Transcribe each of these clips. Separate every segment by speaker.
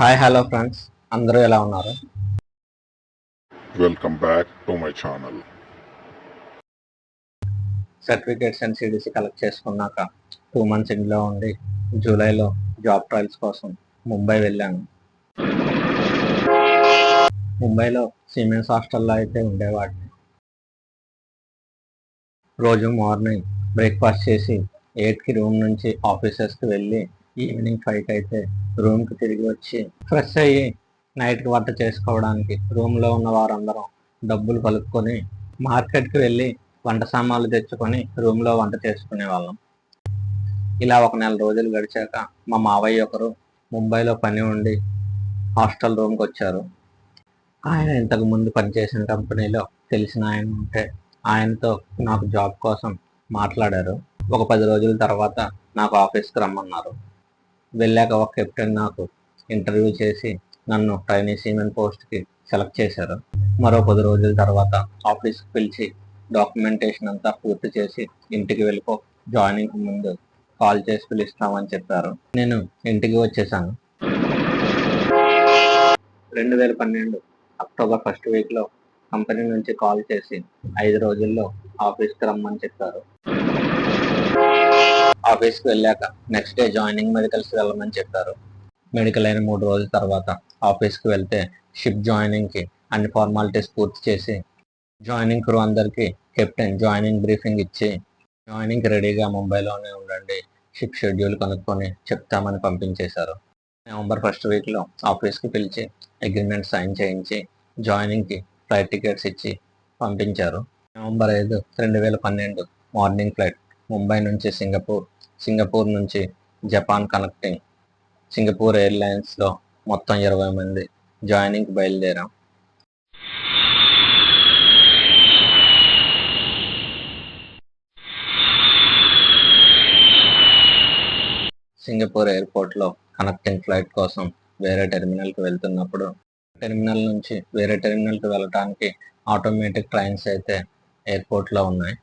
Speaker 1: Hi hello friends అందరూ ఎలా ఉన్నారు?
Speaker 2: Welcome back to my channel.
Speaker 1: Certificates and CDC collect చేసుకున్నాక టూ మంత్స్ ఇంట్లో ఉండి జూలైలో జాబ్ ట్రయల్స్ కోసం ముంబై వెళ్ళాను. ముంబైలో సిమెంట్స్ హాస్టల్లో అయితే ఉండేవాడిని. రోజు మార్నింగ్ బ్రేక్ఫాస్ట్ చేసి ఎయిట్కి రూమ్ నుంచి ఆఫీసెస్కి వెళ్ళి ఈవినింగ్ ఫైవ్కి అయితే రూమ్కి తిరిగి వచ్చి ఫ్రెష్ అయ్యి నైట్కి వంట చేసుకోవడానికి రూమ్లో ఉన్న వారందరం డబ్బులు కలుపుకొని మార్కెట్కి వెళ్ళి వంట సామాన్లు తెచ్చుకొని రూమ్లో వంట చేసుకునే వాళ్ళం. ఇలా ఒక నెల రోజులు గడిచాక మా మావయ్య ఒకరు ముంబైలో పని ఉండి హాస్టల్ రూమ్కి వచ్చారు. ఆయన ఇంతకు ముందు పనిచేసిన కంపెనీలో తెలిసిన ఆయన ఉంటే ఆయనతో నాకు జాబ్ కోసం మాట్లాడారు. ఒక పది రోజుల తర్వాత నాకు ఆఫీస్కి రమ్మన్నారు. వెళ్ళాక ఒక కెప్టెన్ నాకు ఇంటర్వ్యూ చేసి నన్ను ట్రైనీ సీమెన్ పోస్ట్కి సెలెక్ట్ చేశారు. మరో పది రోజుల తర్వాత ఆఫీస్కి పిలిచి డాక్యుమెంటేషన్ అంతా పూర్తి చేసి ఇంటికి వెళ్ళిపో జాయినింగ్ ముందు కాల్ చేసి పిలుస్తామని చెప్పారు. నేను ఇంటికి వచ్చేసాను. రెండు వేల పన్నెండు అక్టోబర్ ఫస్ట్ వీక్లో కంపెనీ నుంచి కాల్ చేసి ఐదు రోజుల్లో ఆఫీస్కి రమ్మని చెప్పారు. ఆఫీస్కి వెళ్ళాక నెక్స్ట్ డే జాయినింగ్ మెడికల్స్కి వెళ్ళమని చెప్పారు. మెడికల్ అయిన మూడు రోజుల తర్వాత ఆఫీస్కి వెళ్తే షిప్ జాయినింగ్కి అన్ని ఫార్మాలిటీస్ పూర్తి చేసి జాయినింగ్ క్రూ అందరికీ కెప్టెన్ జాయినింగ్ బ్రీఫింగ్ ఇచ్చి జాయినింగ్ రెడీగా ముంబైలోనే ఉండండి షిప్ షెడ్యూల్ కనుక్కొని చెప్తామని పంపించేశారు. నవంబర్ ఫస్ట్ వీక్లో ఆఫీస్కి పిలిచి అగ్రిమెంట్ సైన్ చేయించి జాయినింగ్కి ఫ్లైట్ టికెట్స్ ఇచ్చి పంపించారు. నవంబర్ ఐదు రెండు వేల పన్నెండు మార్నింగ్ ఫ్లైట్ ముంబై నుంచి సింగపూర్ సింగపూర్ నుంచి జపాన్ కనెక్టింగ్. సింగపూర్ ఎయిర్లైన్స్లో మొత్తం ఇరవై మంది జాయినింగ్ బయలుదేరాం. సింగపూర్ ఎయిర్పోర్ట్లో కనెక్టింగ్ ఫ్లైట్ కోసం వేరే టెర్మినల్కి వెళ్తున్నప్పుడు టెర్మినల్ నుంచి వేరే టెర్మినల్కి వెళ్ళడానికి ఆటోమేటిక్ ట్రైన్స్ అయితే ఎయిర్పోర్ట్లో ఉన్నాయి.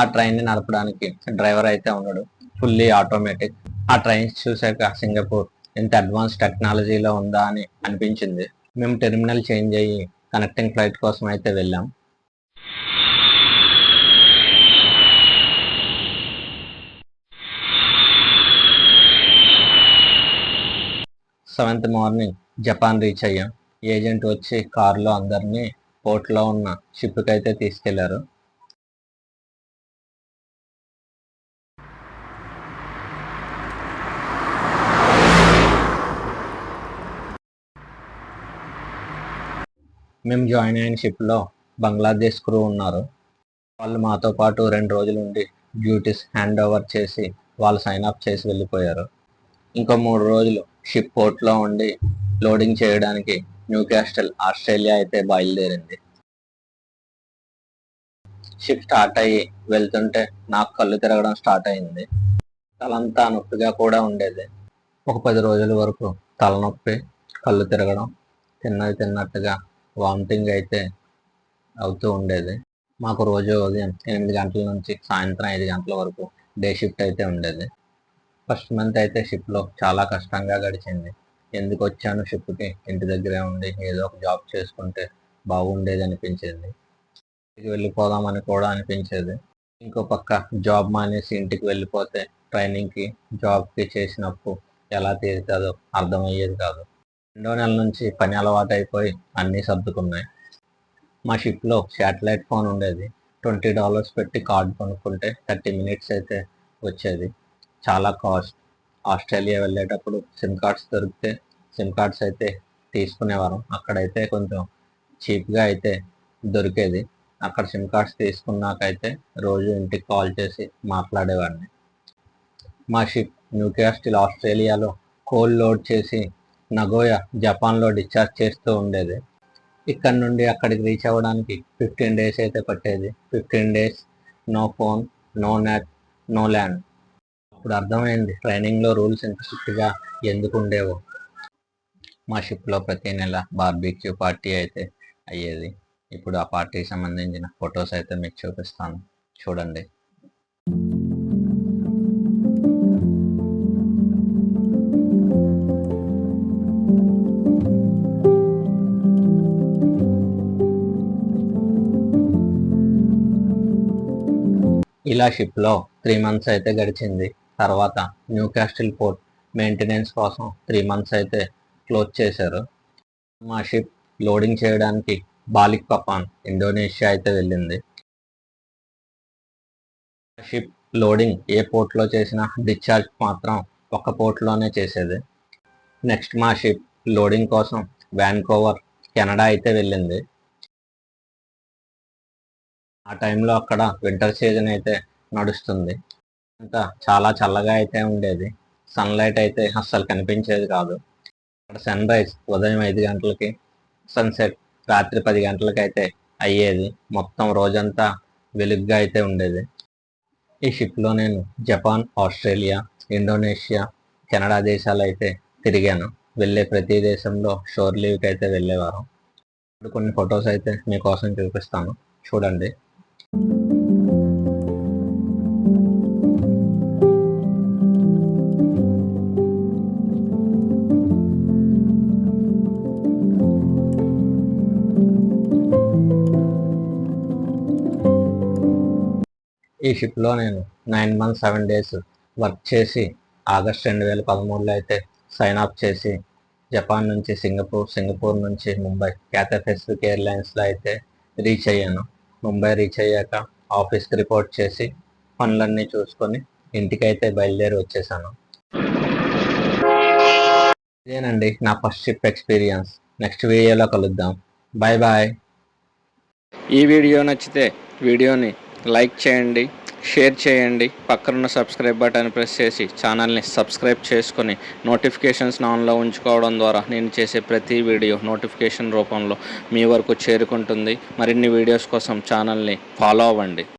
Speaker 1: ఆ ట్రైన్ని నడపడానికి డ్రైవర్ అయితే ఉన్నాడు ఫుల్లీ ఆటోమేటిక్ ఆ ట్రైన్స్ చూశాక సింగపూర్ ఎంత అడ్వాన్స్ టెక్నాలజీలో ఉందా అని అనిపించింది. మేము టెర్మినల్ చేంజ్ అయ్యి కనెక్టింగ్ ఫ్లైట్ కోసం అయితే వెళ్ళాం. సెవెంత్ మార్నింగ్ జపాన్ రీచ్ అయ్యాం. ఏజెంట్ వచ్చి కారులో అందరినీ పోర్ట్లో ఉన్న షిప్కి అయితే తీసుకెళ్ళారు. మేము జాయిన్ అయిన షిప్లో బంగ్లాదేశ్ క్రూ ఉన్నారు. వాళ్ళు మాతో పాటు రెండు రోజులు ఉండి డ్యూటీస్ హ్యాండ్ ఓవర్ చేసి వాళ్ళు సైన్ అప్ చేసి వెళ్ళిపోయారు. ఇంకో మూడు రోజులు షిప్ పోర్ట్లో ఉండి లోడింగ్ చేయడానికి న్యూ క్యాస్టల్ ఆస్ట్రేలియా అయితే బయలుదేరింది. షిప్ స్టార్ట్ అయ్యి వెళ్తుంటే నాకు కళ్ళు తిరగడం స్టార్ట్ అయింది. తలంతా నొప్పిగా కూడా ఉండేది. ఒక పది రోజుల వరకు తలనొప్పి కళ్ళు తిరగడం తిన్నది తిన్నట్టుగా వామిటింగ్ అయితే అవుతూ ఉండేది. మాకు రోజు ఉదయం ఎనిమిది గంటల నుంచి సాయంత్రం ఐదు గంటల వరకు డే షిఫ్ట్ అయితే ఉండేది. ఫస్ట్ మంత్ అయితే షిప్లో చాలా కష్టంగా గడిచింది. ఎందుకు వచ్చాను షిప్కి ఇంటి దగ్గరే ఉండి ఏదో ఒక జాబ్ చేసుకుంటే బాగుండేది అనిపించింది. ఇంటికి వెళ్ళిపోదామని కూడా అనిపించేది. ఇంకో పక్క జాబ్ మానేసి ఇంటికి వెళ్ళిపోతే ట్రైనింగ్కి జాబ్కి చేసినప్పుడు ఎలా తీరుతుందో అర్థమయ్యేది కాదు. రెండో నెల నుంచి పని అలవాటు అయిపోయి అన్నీ సర్దుకున్నాయి. మా షిప్లో శాటిలైట్ ఫోన్ ఉండేది. ట్వంటీ డాలర్స్ పెట్టి కార్డు కొనుక్కుంటే థర్టీ మినిట్స్ అయితే వచ్చేది. చాలా కాస్ట్. ఆస్ట్రేలియా వెళ్ళేటప్పుడు సిమ్ కార్డ్స్ దొరికితే సిమ్ కార్డ్స్ అయితే తీసుకునేవారం. అక్కడైతే కొంచెం చీప్గా అయితే దొరికేది. అక్కడ సిమ్ కార్డ్స్ తీసుకున్నాకైతే రోజు ఇంటికి కాల్ చేసి మాట్లాడేవాడిని. మా షిప్ న్యూకాస్టిల్ ఆస్ట్రేలియాలో కోల్ లోడ్ చేసి నగోయా జపాన్లో డిశ్చార్జ్ చేస్తూ ఉండేది. ఇక్కడ నుండి అక్కడికి రీచ్ అవ్వడానికి ఫిఫ్టీన్ డేస్ అయితే పట్టేది. Fifteen days no phone no net no land. అప్పుడు అర్థమైంది ట్రైనింగ్లో రూల్స్ ఎంత స్ట్రిక్ట్గా ఎందుకు ఉండేవో. మా షిప్లో ప్రతి నెల బార్బీక్యూ పార్టీ అయితే అయ్యేది. ఇప్పుడు ఆ పార్టీకి సంబంధించిన ఫొటోస్ అయితే మీకు చూపిస్తాను. చూడండి. ఇలా షిప్లో త్రీ మంత్స్ అయితే గడిచింది. తర్వాత న్యూ క్యాస్టిల్ పోర్ట్ మెయింటెనెన్స్ కోసం త్రీ మంత్స్ అయితే క్లోజ్ చేశారు. మా షిప్ లోడింగ్ చేయడానికి బాలిక్ పపాన్ ఇండోనేషియా అయితే వెళ్ళింది. షిప్ లోడింగ్ ఏ పోర్ట్లో చేసినా డిశ్చార్జ్ మాత్రం ఒక పోర్ట్లోనే చేసేది. నెక్స్ట్ మా షిప్ లోడింగ్ కోసం వ్యాన్కోవర్ కెనడా అయితే వెళ్ళింది. ఆ టైంలో అక్కడ వింటర్ సీజన్ అయితే నడుస్తుంది. అంతా చాలా చల్లగా అయితే ఉండేది. సన్లైట్ అయితే అస్సలు కనిపించేది కాదు. అక్కడ సన్ రైజ్ ఉదయం ఐదు గంటలకి సన్సెట్ రాత్రి పది గంటలకి అయితే అయ్యేది. మొత్తం రోజంతా వెలుగ్గా అయితే ఉండేది. ఈ షిప్లో నేను జపాన్ ఆస్ట్రేలియా ఇండోనేషియా కెనడా దేశాలు అయితే తిరిగాను. వెళ్ళే ప్రతి దేశంలో షోర్ లీవ్కి అయితే వెళ్ళేవారు. కొన్ని ఫొటోస్ అయితే మీకోసం చూపిస్తాను. చూడండి. ఈ షిప్లో నేను nine months seven days work చేసి ఆగస్ట్ రెండు వేల పదమూడులో అయితే సైన్ అప్ చేసి జపాన్ నుంచి సింగపూర్ సింగపూర్ నుంచి ముంబై క్యాథే పెసిఫిక్ ఎయిర్లైన్స్లో అయితే రీచ్ అయ్యాను. ముంబై రీచ్ అయ్యాక ఆఫీస్కి రిపోర్ట్ చేసి పనులన్నీ చూసుకొని ఇంటికైతే బయలుదేరి వచ్చేసాను. ఇదేనండి నా ఫస్ట్ షిప్ ఎక్స్పీరియన్స్. నెక్స్ట్ వీడియోలో కలుద్దాం. Bye bye.
Speaker 2: ఈ వీడియో నచ్చితే వీడియోని లైక్ చేయండి షేర్ చేయండి. పక్కనున్న సబ్స్క్రైబ్ బటన్ ప్రెస్ చేసి ఛానల్ని సబ్స్క్రైబ్ చేసుకొని నోటిఫికేషన్స్ ఆన్లో ఉంచుకోవడం ద్వారా నేను చేసే ప్రతి వీడియో నోటిఫికేషన్ రూపంలో మీ వరకు చేరుకుంటుంది. మరిన్ని వీడియోస్ కోసం ఛానల్ని ఫాలో అవ్వండి.